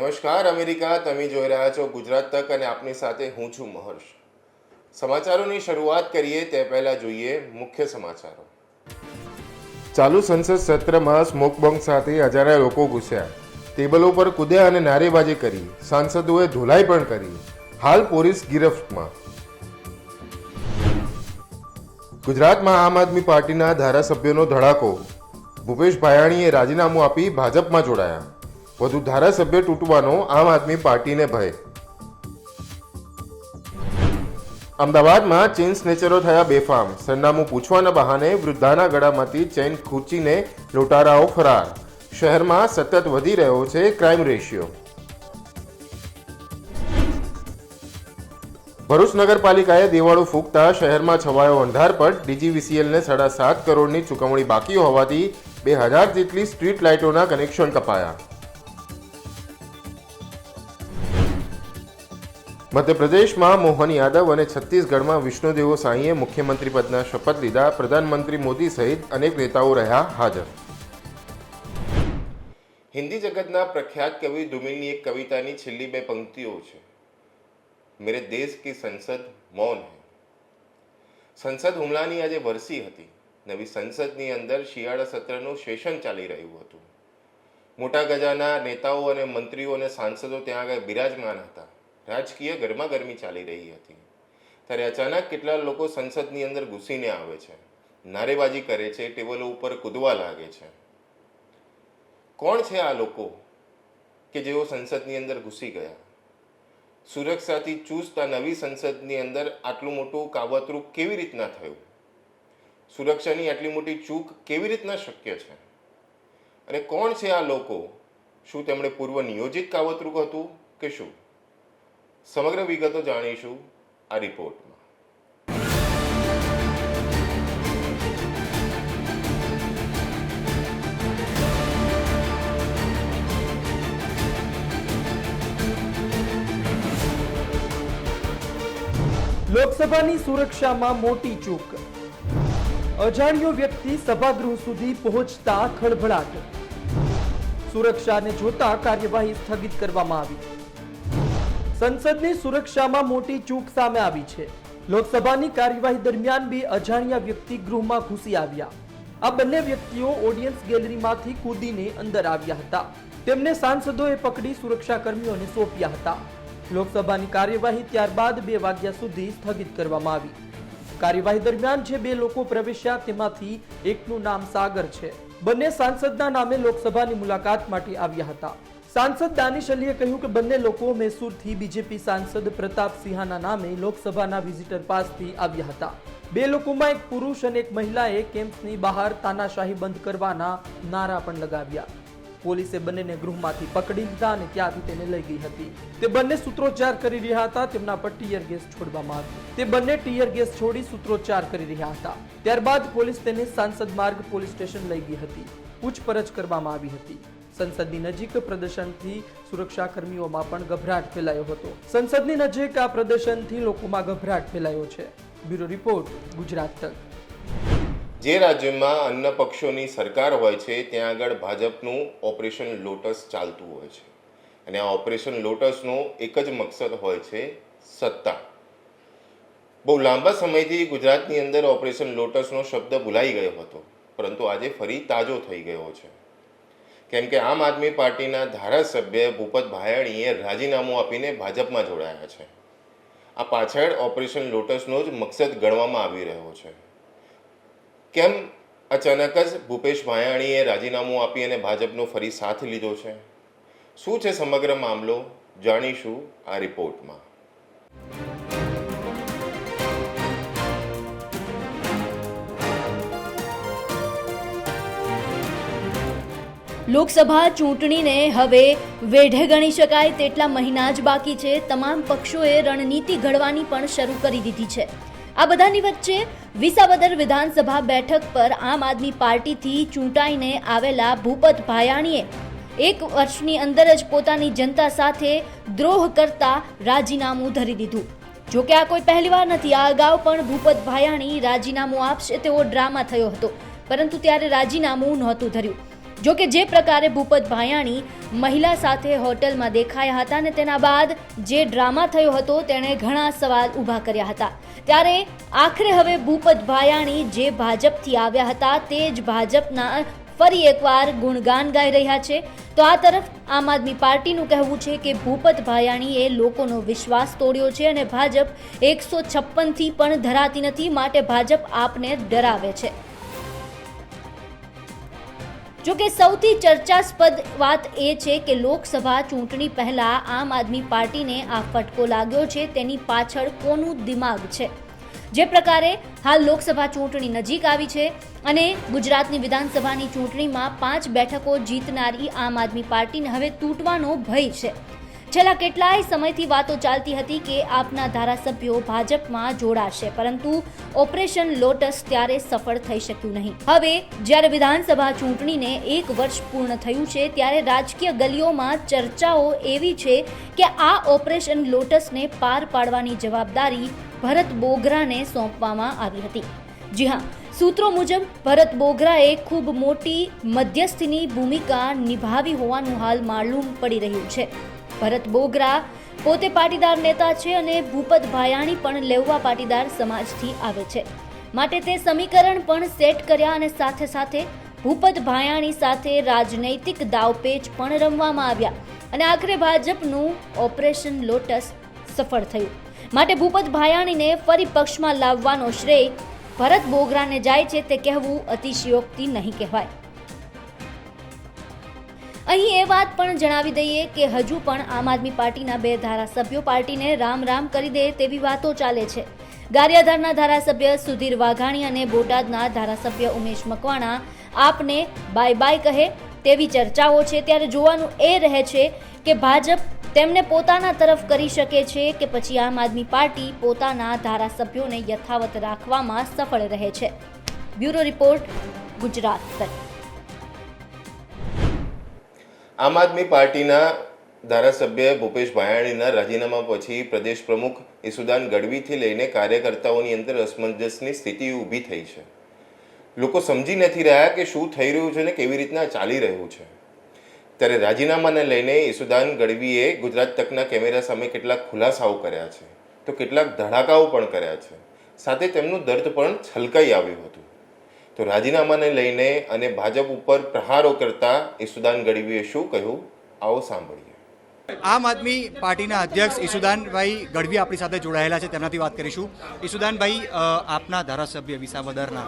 નમસ્કાર, અમેરિકા, તમે જોઈ રહ્યા છો ગુજરાત તક અને આપની સાથે હું છું મહર્ષ. સમાચારોની શરૂઆત કરીએ તે પહેલા જોઈએ મુખ્ય સમાચારો. ચાલુ સંસદ સત્રમાં સ્મોક સાથે હજારો લોકો ઘૂસ્યા. ટેબલો પર કૂદ્યા અને નારેબાજી કરી. સાંસદોએ ધોલાઈ પણ કરી. હાલ પોલીસ ગિરફ્તમાં ગુજરાતમાં આમ આદમી પાર્ટીના ધારાસભ્યોનો ધડાકો. ભૂપેશ ભાયાણીએ રાજીનામું આપી ભાજપમાં જોડાયા. વધુ ધારાસભ્ય તૂટવાનો આમ આદમી પાર્ટીને ભય. અમદાવાદમાં ચેઇન સ્નેચરો થયા બેફામ. સરનામું પૂછવાના બહાને વૃદ્ધાના ગળામાંથી ચેઇન ખૂંચીને લૂંટારાઓ ફરાર. શહેરમાં સતત વધી રહ્યો છે ક્રાઇમ રેશિયો. ભરૂચ નગરપાલિકાએ દિવાળું ફૂંકતા શહેરમાં છવાયો અંધારપટ ડીજીવીસીએલને સાડા સાત કરોડની ચૂકવણી બાકી હોવાથી બે હજાર જેટલી સ્ટ્રીટ લાઇટોના કનેક્શન કપાયા. મધ્યપ્રદેશમાં મોહન યાદવ અને છત્તીસગઢમાં વિષ્ણુદેવો સાંઈએ મુખ્યમંત્રી પદના શપથ લીધા. પ્રધાનમંત્રી મોદી સહિત અનેક નેતાઓ રહ્યા હાજર. હિન્દી જગતના પ્રખ્યાત કવિ ધુમિલની એક કવિતાની છેલ્લી બે પંક્તિઓ છે. મેરે દેશ કી સંસદ મૌન હૈ. સંસદ હુમલાની આજે વરસી હતી. નવી સંસદની અંદર શિયાળા સત્રનું સેશન ચાલી રહ્યું હતું. મોટા ગજાના નેતાઓ અને મંત્રીઓ અને સાંસદો ત્યાં આગળ બિરાજમાન હતા. રાજકીય ગરમાગરમી ચાલી રહી હતી. ત્યારે અચાનક કેટલા લોકો સંસદની અંદર ઘૂસીને આવે છે. નારેબાજી કરે છે, ટેબલો ઉપર કૂદવા લાગે છે. કોણ છે આ લોકો કે જેઓ સંસદની અંદર ઘૂસી ગયા? સુરક્ષાથી ચુસ્ત આ નવી સંસદની અંદર આટલું મોટું કાવતરું કેવી રીતના થયું? સુરક્ષાની આટલી મોટી ચૂક કેવી રીતના શક્ય છે? અને કોણ છે આ લોકો? શું તેમણે પૂર્વ નિયોજિત કાવતરું હતું કે શું? સમગ્ર વિગતો જાણીશું આ રિપોર્ટમાં. લોકસભાની સુરક્ષામાં મોટી ચૂક. અજાણ્યો વ્યક્તિ સભાગૃહ સુધી પહોંચતા ખળભળાટ. સુરક્ષાને જોતા કાર્યવાહી સ્થગિત કરવામાં આવી. સંસદની સુરક્ષામાં મોટી ચૂક સામે આવી છે. લોકસભાની કાર્યવાહી દરમિયાન બે અજાણ્યા વ્યક્તિ ગૃહમાં ઘૂસી આવ્યા. આ બંને વ્યક્તિઓ ઓડિયન્સ ગેલેરીમાંથી કૂદીને અંદર આવ્યા હતા. તેમને સાંસદોએ પકડી સુરક્ષાકર્મીઓને સોંપ્યા હતા. લોકસભાની કાર્યવાહી ત્યારબાદ બે વાગ્યા સુધી સ્થગિત કરવામાં આવી. કાર્યવાહી દરમિયાન જે બે લોકો પ્રવેશ્યા તેમાંથી એકનું નામ સાગર છે. બંને સાંસદના નામે લોકસભાની મુલાકાત માટે આવ્યા હતા. સાંસદ દાનિશ અલીએ કહ્યું કે બંને લોકો મૈસૂરથી બીજેપી સાંસદ પ્રતાપ સિંહાના નામે લોકસભાના વિઝિટર પાસથી આવ્યા હતા. બે લોકોમાં એક પુરુષ અને એક મહિલાએ કેમ્પની બહાર તાનાશાહી બંધ કરવાના નારા પણ લગાવ્યા. પોલીસે બંનેને ગૃહમાંથી પકડી લીધા અને ત્યાંથી તેને લઈ ગઈ હતી. તે બંને સૂત્રોચ્ચાર કરી રહ્યા હતા, તેમના પર ટીયર ગેસ છોડવામાં આવ્યો. તે બંને ટીયર ગેસ છોડી સૂત્રોચ્ચાર કરી રહ્યા હતા. ત્યારબાદ પોલીસ તેને સાંસદ માર્ગ પોલીસ સ્ટેશન લઈ ગઈ હતી. પૂછપરછ કરવામાં આવી હતી. સંસદની નજીક પ્રદર્શનથી સુરક્ષાકર્મીઓમાં પણ ગભરાટ ફેલાયો હતો. સંસદની નજીક આ પ્રદર્શનથી લોકોમાં ગભરાટ ફેલાયો છે. બ્યુરો રિપોર્ટ, ગુજરાત તક. જે રાજ્યમાં અન્ય પક્ષોની સરકાર હોય છે, ત્યાં આગળ ભાજપનું ઓપરેશન લોટસ ચાલતું હોય છે. અને આ ઓપરેશન લોટસનો એક જ મકસદ હોય છે, સત્તા. બહુ લાંબા સમયથી ગુજરાતની અંદર ઓપરેશન લોટસનો શબ્દ ભૂલાઈ ગયો હતો, પરંતુ આજે ફરી તાજો થઈ ગયો છે. કેમ કે આમ આદમી પાર્ટીના ધારાસભ્ય ભૂપત ભાયાણીએ રાજીનામું આપીને ભાજપમાં જોડાયા છે. આ પાછળ ઓપરેશન લોટસનો જ મકસદ ગણવામાં આવી રહ્યો છે. કેમ અચાનક જ ભૂપેશ ભાયાણીએ રાજીનામું આપી અને ભાજપનો ફરી સાથ લીધો છે? શું છે સમગ્ર મામલો? જાણીશું આ રિપોર્ટમાં. લોકસભા ચૂંટણીને હવે વેઢે ગણી શકાય તેટલા મહિના જ બાકી છે. તમામ પક્ષોએ રણનીતિ ઘડવાની પણ શરૂ કરી દીધી છે. આ બધાની વચ્ચે વિસાવદર વિધાનસભા બેઠક પર આમ આદમી પાર્ટીથી ચૂંટાઈને આવેલા ભૂપત ભાયાણીએ એક વર્ષની અંદર જ પોતાની જનતા સાથે દ્રોહ કરતા રાજીનામું ધરી દીધું. જો કે આ કોઈ પહેલીવાર નથી. આ અગાઉ પણ ભૂપત ભાયાણી રાજીનામું આપશે તેવો ડ્રામા થયો હતો. પરંતુ ત્યારે રાજીનામું નહોતું ધર્યું. જો કે જે પ્રકારે ભૂપત ભાયાણી મહિલા સાથે હોટલમાં દેખાયા હતા અને તેના બાદ જે ડ્રામા થયો હતો, તેણે ઘણા સવાલ ઊભા કર્યા હતા. ત્યારે આખરે હવે ભૂપત ભાયાણી જે ભાજપથી આવ્યા હતા, તે જ ભાજપના ફરી એકવાર ગુણગાન ગાઈ રહ્યા છે. તો આ તરફ આમ આદમી પાર્ટીનું કહેવું છે કે ભૂપત ભાયાણીએ લોકોનો વિશ્વાસ તોડ્યો છે અને ભાજપ એકસો છપ્પનથી પણ ધરાતી નથી, માટે ભાજપ આપને ડરાવે છે. જો કે સૌથી ચર્ચાસ્પદ વાત એ છે કે લોકસભા ચૂંટણી પહેલા આમ આદમી પાર્ટીને આ ફટકો લાગ્યો છે, તેની પાછળ કોનું દિમાગ છે? જે પ્રકારે હાલ લોકસભા ચૂંટણી નજીક આવી છે અને ગુજરાતની વિધાનસભાની ચૂંટણીમાં પાંચ બેઠકો જીતનારી આમ આદમી પાર્ટીને હવે તૂટવાનો ભય છે. છેલ્લા કેટલાય સમયથી વાતો ચાલતી હતી કે આપના ધારાસભ્યો ભાજપમાં જોડાશે, પરંતુ ઓપરેશન લોટસ ત્યારે સફળ થઈ શક્યું નહીં. હવે, જ્યારે વિધાનસભા ચૂંટણીને એક વર્ષ પૂર્ણ થયું છે, ત્યારે રાજકીય ગલીઓમાં ચર્ચાઓ એવી છે કે આ ઓપરેશન લોટસને પાર પાડવાની જવાબદારી ભરત બોગરાને સોંપવામાં આવી હતી. જી હા, સૂત્રો મુજબ, ભરત બોગરાએ ખૂબ મોટી મધ્યસ્થીની ભૂમિકા નિભાવી હોવાનું હાલ માલુમ પડી રહ્યું છે. ભરત બોગરા પોતે પાટીદાર નેતા છે અને ભૂપત ભાયાણી પણ લેવવા પાટીદાર સમાજથી આવે છે. માટે તે સમીકરણ પણ સેટ કર્યા અને સાથે સાથે ભૂપત ભાયાણી સાથે રાજનૈતિક દાવપેચ પણ રમવામાં આવ્યા અને આખરે ભાજપનું ઓપરેશન લોટસ સફળ થયું. માટે ભૂપત ભાયાણીને ફરી પક્ષમાં લાવવાનો શ્રેય ભરત બોગરાને જાય છે તે કહેવું અતિશયોક્તિ નહીં કહેવાય. અહીં એ વાત પણ જણાવી દઈએ કે હજુ પણ આમ આદમી પાર્ટીના બે ધારાસભ્યો પાર્ટીને રામ રામ કરી દે તેવી વાતો ચાલે છે. ગારિયાધારના ધારાસભ્ય સુધીર વાઘાણી અને બોટાદના ધારાસભ્ય ઉમેશ મકવાણા આપને બાય બાય કહે તેવી ચર્ચાઓ છે. ત્યારે જોવાનું એ રહે છે કે ભાજપ તેમને પોતાના તરફ કરી શકે છે કે પછી આમ આદમી પાર્ટી પોતાના ધારાસભ્યોને યથાવત રાખવામાં સફળ રહે છે. બ્યુરો રિપોર્ટ ગુજરાત તક આમ આદમી પાર્ટીના ધારાસભ્ય ભૂપેશ ભાયાણીના રાજીનામા પછી પ્રદેશ પ્રમુખ ઈસુદાન ગઢવીથી લઈને કાર્યકર્તાઓની અંદર અસમંજસની સ્થિતિ ઊભી થઈ છે. લોકો સમજી નથી રહ્યા કે શું થઈ રહ્યું છે ને કેવી રીતના ચાલી રહ્યું છે. ત્યારે રાજીનામાને લઈને ઈસુદાન ગઢવીએ ગુજરાત તકના કેમેરા સામે કેટલાક ખુલાસાઓ કર્યા છે. તો કેટલાક ધડાકાઓ પણ કર્યા છે. સાથે તેમનું દર્દ પણ છલકાઈ આવ્યું હતું. તો રાજીનામાને લઈને અને ભાજપ ઉપર પ્રહારો કરતા ઈસુદાન ગઢવીએ શું કહ્યું? આવો સાંભળીએ. આમ આદમી પાર્ટીના અધ્યક્ષ ઈસુદાનભાઈ ગઢવી આપણી સાથે જોડાયેલા છે તેમનાથી વાત કરીશું. ઈસુદાનભાઈ આપના ધારાસભ્ય વિસાવદરના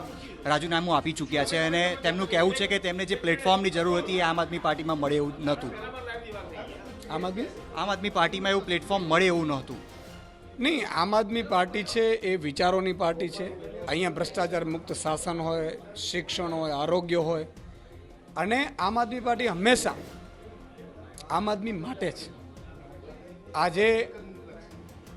રાજીનામું આપી ચૂક્યા છે અને તેમનું કહેવું છે કે તેમને જે પ્લેટફોર્મની જરૂર હતી એ આમ આદમી પાર્ટીમાં મળે એવું નહોતું. આમ આદમી? આમ આદમી પાર્ટીમાં એવું પ્લેટફોર્મ મળે એવું નહોતું. નહીં, આમ આદમી પાર્ટી છે, એ વિચારોની પાર્ટી છે. અહીંયા ભ્રષ્ટાચાર મુક્ત શાસન હોય, શિક્ષણ હોય, આરોગ્ય હોય. અને આમ આદમી પાર્ટી હંમેશા આમ આદમી માટે છે. આજે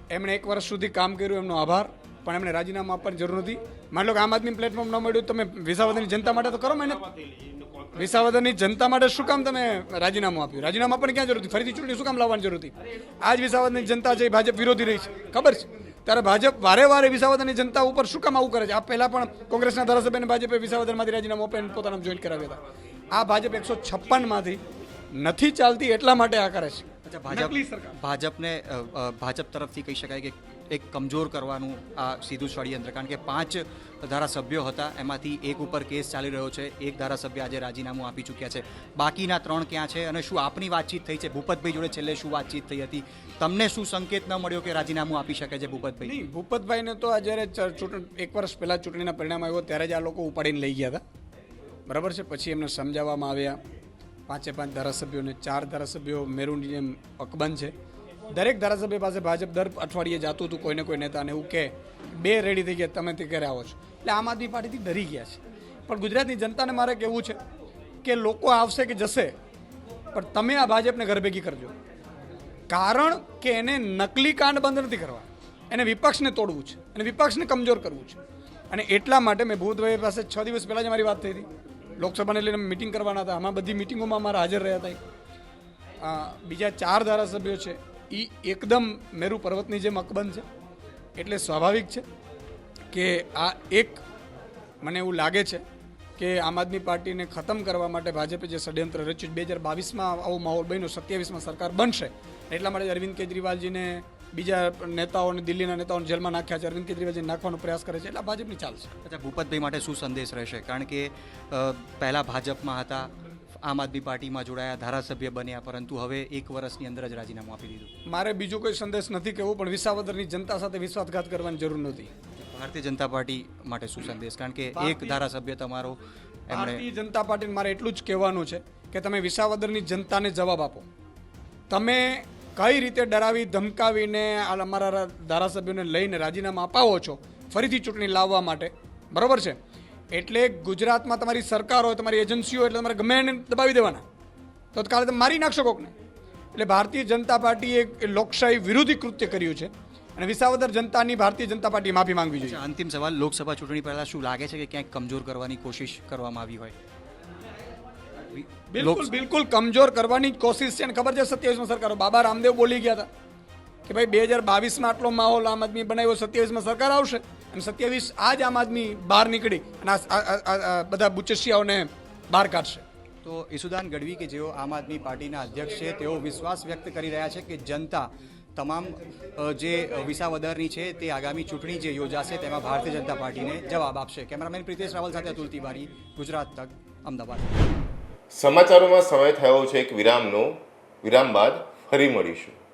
એમણે એક વર્ષ સુધી કામ કર્યું, એમનો આભાર, પણ એમણે રાજીનામું આપવાની જરૂર નથી. માની લો કે આમ આદમી પ્લેટફોર્મ ન મળ્યું તમે વિસાવદરની જનતા માટે તો કરો મહેનત. વિસાવદરની જનતા માટે શું કામ તમે રાજીનામું આપ્યું? રાજીનામા પણ ક્યાં જરૂર હતી? ફરીથી ચૂંટણી શું કામ લાવવાની જરૂર હતી? આજ વિસાવદરની જનતા છે ભાજપ વિરોધી રહી છે. ખબર છે? ત્યારે ભાજપ વારે વારે વિસાવદરની જનતા ઉપર શું કામ આવું કરે છે? આ પહેલાં પણ કોંગ્રેસના ધારાસભ્યને ભાજપે વિસાવદરમાંથી રાજીનામું આપીને પોતાના જોઈન કરાવ્યા હતા. આ ભાજપ એકસો છપ્પનમાંથી નથી ચાલતી એટલા માટે આ કરે છે. અચ્છા ભાજપ. ભાજપને ભાજપ તરફથી કહી શકાય કે એક કમજોર કરવાનું આ સીધું ષડયંત્ર. કારણ કે પાંચ ધારાસભ્યો હતા એમાંથી એક ઉપર કેસ ચાલી રહ્યો છે એક ધારાસભ્ય આજે રાજીનામું આપી ચૂક્યા છે. બાકીના ત્રણ ક્યાં છે અને શું આપની વાતચીત થઈ છે? ભૂપતભાઈ જોડે છેલ્લે શું વાતચીત થઈ હતી? તમને શું સંકેત ન મળ્યો કે રાજીનામું આપી શકે છે ભૂપતભાઈ? ભૂપતભાઈને તો આ જ્યારે એક વર્ષ પહેલાં ચૂંટણીના પરિણામ આવ્યો ત્યારે જ આ લોકો ઉપાડીને લઈ ગયા હતા. બરાબર છે? પછી એમને સમજાવવામાં આવ્યા. પાંચે પાંચ ધારાસભ્યોને ચાર ધારાસભ્યો મેરુની જેમ અકબંધ છે. દરેક ધારાસભ્ય પાસે ભાજપ દર અઠવાડિયે જાતું હતું કોઈને કોઈ નેતાને એવું કે બે રેડી થઈ ગયા, તમે તે ઘરે આવો છો. એટલે આમ આદમી પાર્ટીથી ડરી ગયા છે. પણ ગુજરાતની જનતાને મારે કહેવું છે કે લોકો આવશે કે જશે, પણ તમે આ ભાજપને ઘર ભેગી કરજો. કારણ કે એને નકલી કાંડ બંધ નથી કરવા એને વિપક્ષને તોડવું છે. અને વિપક્ષને કમજોર કરવું છે. અને એટલા માટે મેં ભૂતભાઈ પાસે છ દિવસ પહેલાં જ મારી વાત થઈ હતી. લોકસભાને લઈને મિટિંગ કરવાના હતા. આમાં બધી મિટિંગોમાં અમારા હાજર રહ્યા હતા બીજા ચાર ધારાસભ્યો છે. એ એકદમ મેરુ પર્વતની જેમ અકબંધ છે. એટલે સ્વાભાવિક છે કે આ એક મને એવું લાગે છે કે આમ આદમી પાર્ટીને ખતમ કરવા માટે ભાજપે જે ષડયંત્ર રચ્યું બે હજાર બાવીસમાં આવો માહોલ બન્યો, સત્યાવીસમાં સરકાર બનશે. એટલા માટે અરવિંદ કેજરીવાલજીને બીજા નેતાઓને દિલ્હીના નેતાઓને જેલમાં નાખ્યા છે અરવિંદ કેજરીવાલજી નાખવાનો પ્રયાસ કરે છે એટલે ભાજપની ચાલ ચાલશે અચ્છા ભૂપતભાઈ માટે શું સંદેશ રહેશે? કારણ કે પહેલાં ભાજપમાં હતા આમ આદમી પાર્ટીમાં જોડાયા ધારાસભ્ય બન્યા પરંતુ હવે એક વર્ષની અંદર જ રાજીનામું આપી દીધું. મારે બીજો કોઈ સંદેશ નથી કહેવું પણ વિસાવદરની જનતા સાથે વિશ્વાસઘાત કરવાની જરૂર નથી. ભારતીય જનતા પાર્ટી માટે શું સંદેશ? કારણ કે એક ધારાસભ્ય તમારો એમણે ભારતીય જનતા પાર્ટીને મારે એટલું જ કહેવાનું છે કે તમે વિસાવદરની જનતાને જવાબ આપો. તમે કઈ રીતે ડરાવી, ધમકાવીને અમારા ધારાસભ્યોને લઈને રાજીનામા અપાવો છો? ફરીથી ચૂંટણી લાવવા માટે. બરોબર છે? એટલે ગુજરાતમાં તમારી સરકાર હોય, તમારી એજન્સીઓ એટલે તમારે ગમે એને દબાવી દેવાના. તો કાલે તમે મારી નાખશો કોકને? એટલે ભારતીય જનતા પાર્ટીએ એક લોકશાહી વિરોધી કૃત્ય કર્યું છે. અને વિસાવદર જનતાની ભારતીય જનતા પાર્ટીએ માફી માંગવી જોઈએ. અંતિમ સવાલ, લોકસભા ચૂંટણી પહેલાં શું લાગે છે કે ક્યાંક કમજોર કરવાની કોશિશ કરવામાં આવી હોય? બિલકુલ બિલકુલ કમજોર કરવાની કોશિશ છે ને ખબર છે સત્યાવીસમાં સરકારો? બાબા રામદેવ બોલી ગયા હતા કે ભાઈ બે હજાર બાવીસમાં આટલો માહોલ આમ આદમી બનાવ્યો સત્યાવીસમાં સરકાર આવશે. અને સત્યાવીસ આ જ આમ આદમી બહાર નીકળી અને આ- બધા બુચસિયાઓને બહાર કાઢશે. તો ઈસુદાન ગઢવી કે જેઓ આમ આદમી પાર્ટીના અધ્યક્ષ છે તેઓ વિશ્વાસ વ્યક્ત કરી રહ્યા છે કે જનતા તમામ જે વિસાવદરની છે તે આગામી ચૂંટણી જે યોજાશે તેમાં ભારતીય જનતા પાર્ટીને જવાબ આપશે. કેમેરામેન પ્રિતેશ રાવલ સાથે અતુલ તિવારી ગુજરાત તક અમદાવાદ. સમાચારોમાં સમય થયો છે એક વિરામનો. વિરામ બાદ ફરી મળીશું.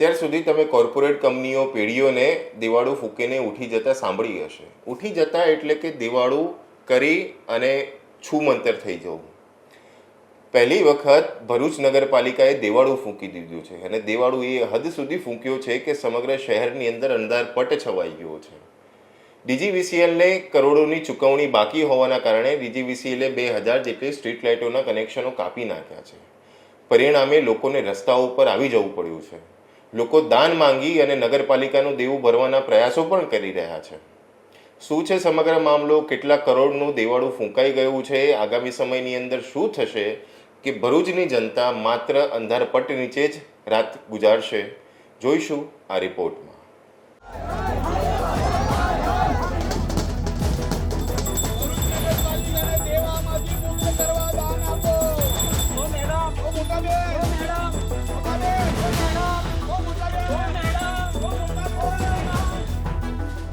અત્યાર સુધી તમે કોર્પોરેટ કંપનીઓ, પેઢીઓને દિવાળું ફૂંકીને ઉઠી જતા સાંભળી હશે. ઉઠી જતા એટલે કે દિવાળું કરી અને છૂમંતર થઈ જવું. પહેલી વખત ભરૂચ નગરપાલિકાએ દેવાળું ફૂંકી દીધું છે અને દેવાળું એ હદ સુધી ફૂંક્યો છે કે સમગ્ર શહેરની અંદર અંધારપટ છવાઈ ગયો છે. ડીજીવીસીએલને કરોડોની ચૂકવણી બાકી હોવાના કારણે ડીજીવીસીએલે બે હજાર જેટલી સ્ટ્રીટ લાઇટોના કનેક્શનો કાપી નાખ્યા છે. પરિણામે લોકોને રસ્તાઓ ઉપર આવી જવું પડ્યું છે. લોકો દાન માંગી અને નગરપાલિકાનું દેવું ભરવાના પ્રયાસો પણ કરી રહ્યા છે. શું છે સમગ્ર મામલો? કેટલા કરોડનું દેવાળું ફૂંકાઈ ગયું છે? આગામી સમયની અંદર શું થશે કે ભરૂચની જનતા માત્ર અંધારપટ નીચે જ રાત ગુજારશે? જોઈશું આ રિપોર્ટમાં.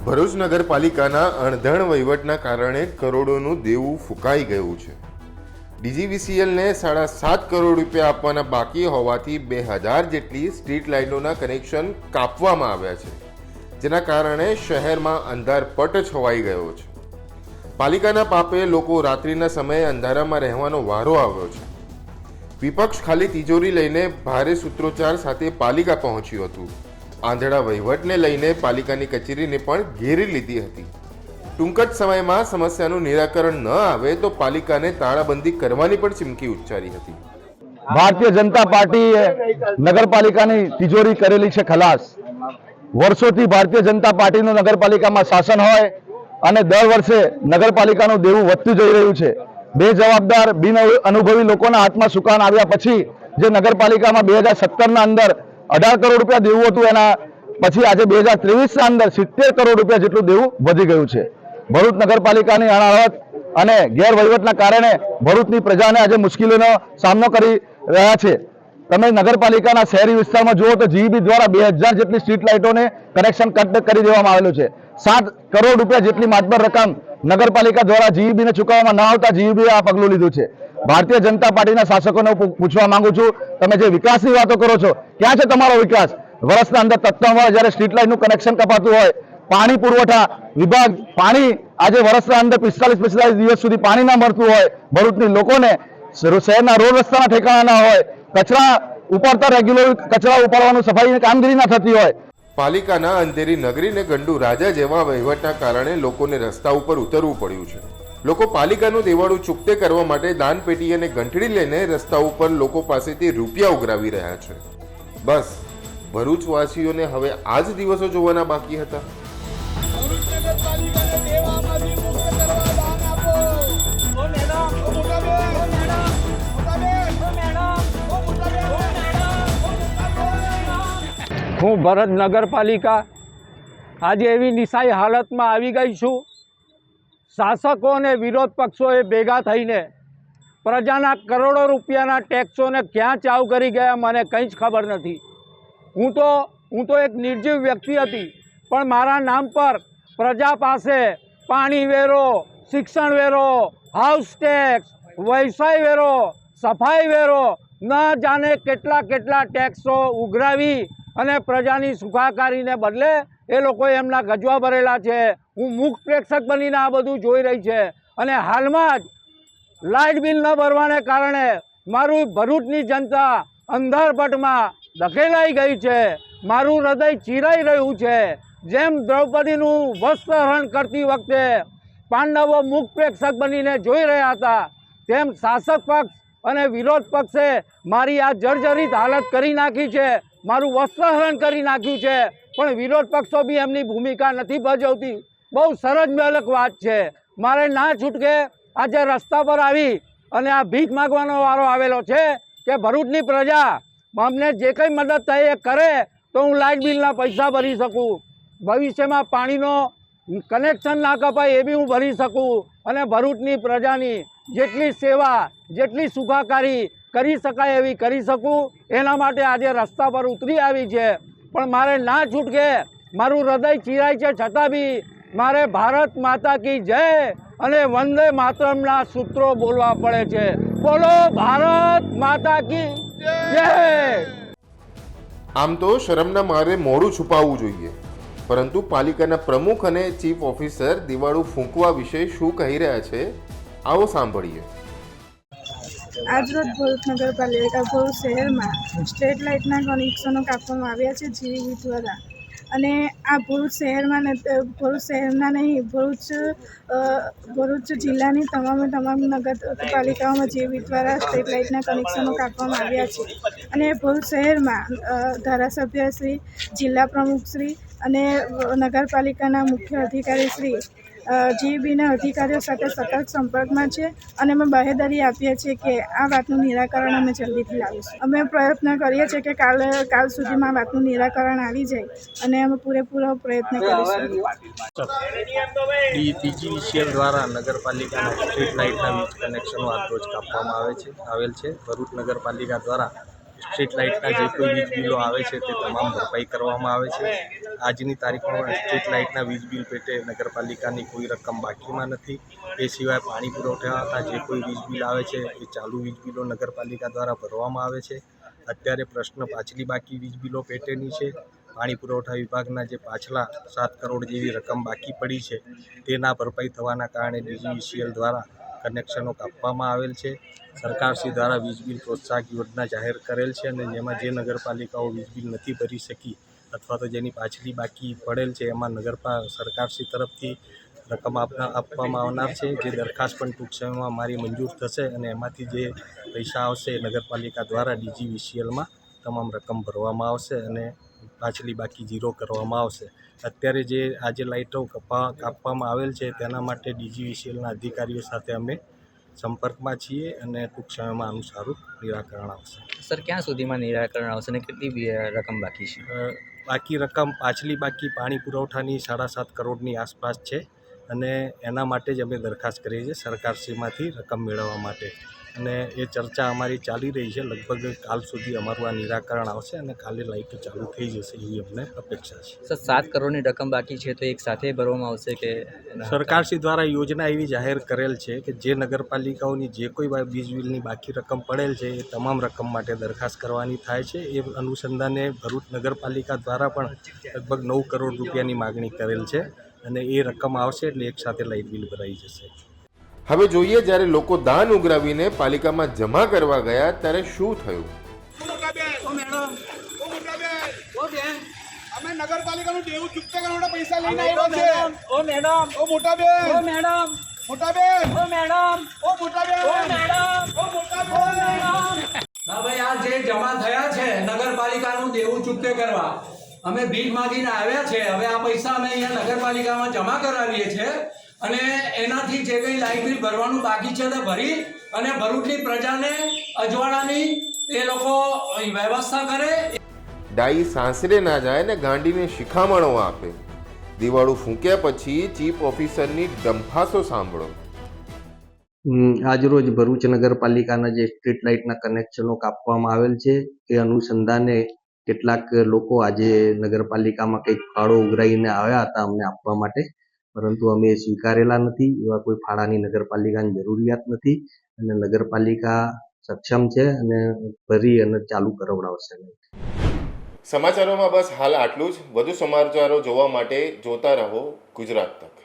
ભરૂચ નગરપાલિકાના અણધણ વહીવટના કારણે કરોડોનું દેવું ફૂંકાઈ ગયું છે. ડીજીવીસીએલને સાડા સાત કરોડ રૂપિયા આપવાના બાકી હોવાથી બે હજાર જેટલી સ્ટ્રીટ લાઇટોના કનેક્શન કાપવામાં આવ્યા છે, જેના કારણે શહેરમાં અંધારપટ છવાઈ ગયો છે. પાલિકાના પાપે લોકો રાત્રિના સમયે અંધારામાં રહેવાનો વારો આવ્યો છે. વિપક્ષ ખાલી તિજોરી લઈને ભારે સૂત્રોચ્ચાર સાથે પાલિકા પહોંચ્યું હતું. આંધળા વહીવટને લઈને પાલિકાની કચેરીને પણ ઘેરી લીધી હતી. ટૂંક જ સમયમાં સમસ્યાનું નિરાકરણ ન આવે તો પાલિકાને તાળાબંધી કરવાની પણ ચીમકી ઉચ્ચારી હતી. ભારતીય જનતા પાર્ટીએ નગરપાલિકાની તિજોરી કરેલી છે ખલાસ. વર્ષોથી ભારતીય જનતા પાર્ટીનું નગરપાલિકામાં શાસન હોય અને દર વર્ષે નગરપાલિકાનું દેવું વધતું જઈ રહ્યું છે. બે જવાબદાર બિન અનુભવી લોકોના હાથમાં સુકાન આવ્યા પછી જે નગરપાલિકામાં બે હજાર સત્તરના અંદર અઢાર કરોડ રૂપિયા દેવું હતું એના પછી આજે બે હજાર ત્રેવીસના અંદર સિત્તેર કરોડ રૂપિયા જેટલું દેવું વધી ગયું છે. ભરૂચ નગરપાલિકાની અણાવત અને ગેરવહીવટના કારણે ભરૂચની પ્રજાને આજે મુશ્કેલીનો સામનો કરી રહ્યા છે. તમે નગરપાલિકાના શહેરી વિસ્તારમાં જુઓ તો જીઈબી દ્વારા બે હજાર જેટલી સ્ટ્રીટ લાઇટોને કનેક્શન કટ કરી દેવામાં આવેલું છે. સાત કરોડ રૂપિયા જેટલી માતબર રકમ નગરપાલિકા દ્વારા જીઈબીને ચૂકવવામાં ન આવતા જીઈબીએ આ પગલું લીધું છે. ભારતીય જનતા પાર્ટીના શાસકોને પૂછવા માંગુ છું, તમે જે વિકાસની વાતો કરો છો, ક્યાં છે તમારો વિકાસ? વર્ષના અંદર તત્વમાં જ્યારે સ્ટ્રીટ લાઇટનું કનેક્શન કપાતું હોય, પાણી પુરવઠા વિભાગ, પાણી આજે વર્ષના અંદર પિસ્તાલીસ પિસ્તાલીસ દિવસ સુધી પાણી ના મળતું હોય, ભરૂચની લોકોને શહેરના રોડ રસ્તાના ઠેકાણા ના હોય, કચરા ઉપાડતા રેગ્યુલર કચરા ઉપાડવાનું સફાઈની કામગીરી ના થતી હોય. પાલિકાના અંધેરી નગરીને ગંડુ રાજા જેવા વહીવટના કારણે લોકોને રસ્તા ઉપર ઉતરવું પડ્યું છે. લોકો પાલિકાનું દેવાળું ચૂકતે કરવા માટે દાનપેટી અને ઘંટડી લઈને રસ્તા ઉપર લોકો પાસેથી રૂપિયા ઉઘરાવી રહ્યા છે. બસ, ભરૂચવાસીઓને હવે આ જ દિવસો જોવાના બાકી હતા. હું ભરત નગરપાલિકા. આજે એવી નિશાઈ હાલતમાં આવી ગઈ છું શાસકો અને વિરોધ પક્ષોએ ભેગા થઈને પ્રજાના કરોડો રૂપિયાના ટેક્સોને ક્યાં ચાવ કરી ગયા મને કંઈ જ ખબર નથી. હું તો હું તો એક નિર્જીવ વ્યક્તિ હતી, પણ મારા નામ પર પ્રજા પાસે પાણી વેરો, શિક્ષણ વેરો હાઉસ ટેક્સ વ્યવસાય વેરો, સફાઈ વેરો, ન જાણે કેટલા કેટલા ટેક્સો ઉઘરાવી અને પ્રજાની સુખાકારીને બદલે એ લોકોએ એમના ગજવા ભરેલા છે. હું મુખ પ્રેક્ષક બનીને આ બધું જોઈ રહી છે. અને હાલમાં જ લાઇટ બિલ ન ભરવાને કારણે મારું ભરૂચની જનતા અંધારપટમાં ધકેલાઈ ગઈ છે. મારું હૃદય ચીરાઈ રહ્યું છે. જેમ દ્રૌપદીનું વસ્ત્રહરણ કરતી વખતે પાંડવો મુખ પ્રેક્ષક બનીને જોઈ રહ્યા હતા, તેમ શાસક પક્ષ અને વિરોધ પક્ષે મારી આ જર્જરિત હાલત કરી નાખી છે. મારું વસ્ત્રહરણ કરી નાખ્યું છે. પણ વિરોધ પક્ષો બી એમની ભૂમિકા નથી ભજવતી. બહુ સરસ મેલક વાત છે. મારે ના છૂટકે આજે રસ્તા પર આવી અને આ ભીખ માગવાનો વારો આવેલો છે કે ભરૂચની પ્રજા અમને જે કંઈ મદદ થાય એ કરે તો હું લાઇટ બિલના પૈસા ભરી શકું. ભવિષ્યમાં પાણીનો કનેક્શન ના કપાય એ બી હું ભરી શકું. અને ભરૂચની પ્રજાની જેટલી સેવા, જેટલી સુખાકારી કરી શકાય એવી કરી શકું. એના માટે આજે રસ્તા પર ઉતરી આવી છે. પણ મારે ના છૂટકે. મારું હૃદય ચીરાય છે છતાં બી મારે ભારત માતા કી જય અને વંદે માતરમના સૂત્રો બોલવા પડે છે. બોલો ભારત માતા કી જય. આમ તો શરમના મારે મોડું છુપાવવું જોઈએ. પરંતુ પાલિકાના પ્રમુખ અને ચીફ ઓફિસર દિવાળું ફૂંકવા વિશે શું કહી રહ્યા છે, આવો સાંભળીએ. આજરોજ ભરૂચ નગરપાલિકા ભરૂચ શહેરમાં સ્ટ્રીટ લાઇટના કનેક્શનો કાપવામાં આવ્યા છે જીવી દ્વારા. અને આ ભરૂચ શહેરમાં ભરૂચ શહેરના નહીં, ભરૂચ ભરૂચ જિલ્લાની તમામે તમામ નગરપાલિકાઓમાં જીવી દ્વારા સ્ટ્રીટ લાઇટના કનેક્શનો કાપવામાં આવ્યા છે. અને ભરૂચ શહેરમાં ધારાસભ્યશ્રી ધારાસભ્ય શ્રી, જિલ્લા પ્રમુખશ્રી અને નગરપાલિકાના મુખ્ય અધિકારી જીબીના અધિકારીઓ સાથે સતત સંપર્કમાં છે અને અમે બાહેદારી આપીએ છીએ કે આ વાતનું નિરાકરણ અમે જલ્દીથી લાવીશું અમે પ્રયત્ન કરીએ છીએ કે કાલ કાલ સુધીમાં આ વાતનું નિરાકરણ આવી જાય અને અમે પૂરેપૂરો પ્રયત્ન કરીશું. ડી દ્વારા નગરપાલિકાના સ્ટ્રીટ લાઇટના વીજ કનેક્શનો આજરોજ કાપવામાં આવે છે આવેલ છે. ભરૂચ નગરપાલિકા દ્વારા સ્ટ્રીટ લાઇટના જે કોઈ વીજ બિલો આવે છે તે તમામ ભરપાઈ કરવામાં આવે છે. આજની તારીખમાં સ્ટ્રીટ લાઇટના વીજ બિલ પેટે નગરપાલિકાની કોઈ રકમ બાકીમાં નથી. એ સિવાય પાણી પુરવઠાના જે કોઈ વીજ બિલ આવે છે એ ચાલુ વીજ બિલો નગરપાલિકા દ્વારા ભરવામાં આવે છે. અત્યારે પ્રશ્ન પાછલી બાકી વીજ બિલો પેટેની છે. પાણી પુરવઠા વિભાગના જે પાછલા સાત કરોડ જેવી રકમ બાકી પડી છે તેના ભરપાઈ થવાના કારણે ડીજીવીસીએલ દ્વારા કનેક્શનો કાપવામાં આવેલ છે. સરકારશ્રી દ્વારા વીજ બિલ પ્રોત્સાહક યોજના જાહેર કરેલ છે અને જેમાં જે નગરપાલિકાઓ વીજ બિલ નથી ભરી શકી અથવા તો જેની પાછલી બાકી પડેલ છે, એમાં નગરપા, સરકારશ્રી તરફથી રકમ આપના, આપવામાં આવનાર છે. જે દરખાસ્ત પણ ટૂંક સમયમાં મારી મંજૂર થશે અને એમાંથી જે પૈસા આવશે નગરપાલિકા દ્વારા ડીજીવીસીએલમાં તમામ રકમ ભરવામાં આવશે અને પાછલી બાકી ઝીરો કરવામાં આવશે. અત્યારે જે આજે લાઇટો કપા કાપવામાં આવેલ છે તેના માટે ડીજીવીસીએલના અધિકારીઓ સાથે અમે સંપર્કમાં છીએ અને ટૂંક સમયમાં આનું સારું નિરાકરણ આવશે. સર ક્યાં સુધીમાં નિરાકરણ આવશે અને કેટલી રકમ બાકી છે? બાકી રકમ પાછલી બાકી પાણી પુરવઠાની સાડા સાત કરોડની આસપાસ છે અને એના માટે જ અમે દરખાસ્ત કરીએ છીએ સરકારશ્રીમાંથી રકમ મેળવવા માટે. અને એ ચર્ચા અમારી ચાલી રહી છે. લગભગ કાલ સુધી અમારું આ નિરાકરણ આવશે અને કાલે લાઇટો ચાલુ થઈ જશે એવી અમને અપેક્ષા છે. સર સાત કરોડની રકમ બાકી છે તો એક સાથે ભરવામાં આવશે કે સરકારશ્રી દ્વારા યોજના એવી જાહેર કરેલ છે કે જે નગરપાલિકાઓની જે કોઈ વીજ બિલની બાકી રકમ પડેલ છે એ તમામ રકમ માટે દરખાસ્ત કરવાની થાય છે. એ અનુસંધાને ભરૂચ નગરપાલિકા દ્વારા પણ લગભગ નવ કરોડ રૂપિયાની માગણી કરેલ છે અને એ રકમ આવશે એટલે એકસાથે લાઇટ બિલ ભરાઈ જશે. હવે જોઈએ જ્યારે લોકો દાન ઉઘરાવીને પાલિકામાં જમા કરવા ગયા ત્યારે શું થયું? અમે નગરપાલિકાનું દેવું ચૂકતા કરવા પૈસા લઈને આવ્યા છે. ઓ મેડમ. ઓ મોટા બેન ઓ મેડમ. મોટા બેન ઓ મેડમ. ઓ મોટા બેન ઓ મેડમ. ઓ મોટા બેન હા ભાઈ આ જે જમા થયા છે નગરપાલિકાનું દેવું ચૂકતે કરવા અમે ભીખ માગીને આવ્યા છે. હવે આ પૈસા અમે અહીંયા નગરપાલિકામાં જમા કરાવીએ છીએ. અને એનાથી જે કંઈ લાઇટ બિલ ભરવાનું બાકી છે તે ભરી અને ભરૂચની પ્રજાને અજવાળાની એ લોકો વ્યવસ્થા કરે. ડાઈ સાસરે ના જાય ને ગાંડીને શિખામણો આપે. દિવાળું ફૂંક્યા પછી ચીફ ઓફિસરની ડંફાસો સાંભળો. આજરોજ ભરૂચ નગરપાલિકાના જે સ્ટ્રીટ લાઇટના કનેક્શનો કાપવામાં આવેલ છે એ અનુસંધાને કેટલાક લોકો આજે નગરપાલિકામાં કંઈક ફાળો ઉઘરાઈને આવ્યા હતા અમને આપવા માટે. પરંતુ અમે સ્વીકારેલા નથી, એવા કોઈ ફાળાની નગરપાલિકાની જરૂરિયાત નથી અને નગરપાલિકા સક્ષમ છે અને ભરી અને ચાલુ કરાવડાવશે સમાચારોમાં બસ હાલ આટલું જ. વધુ સમાચારો જોવા માટે જોતા રહો ગુજરાત તક.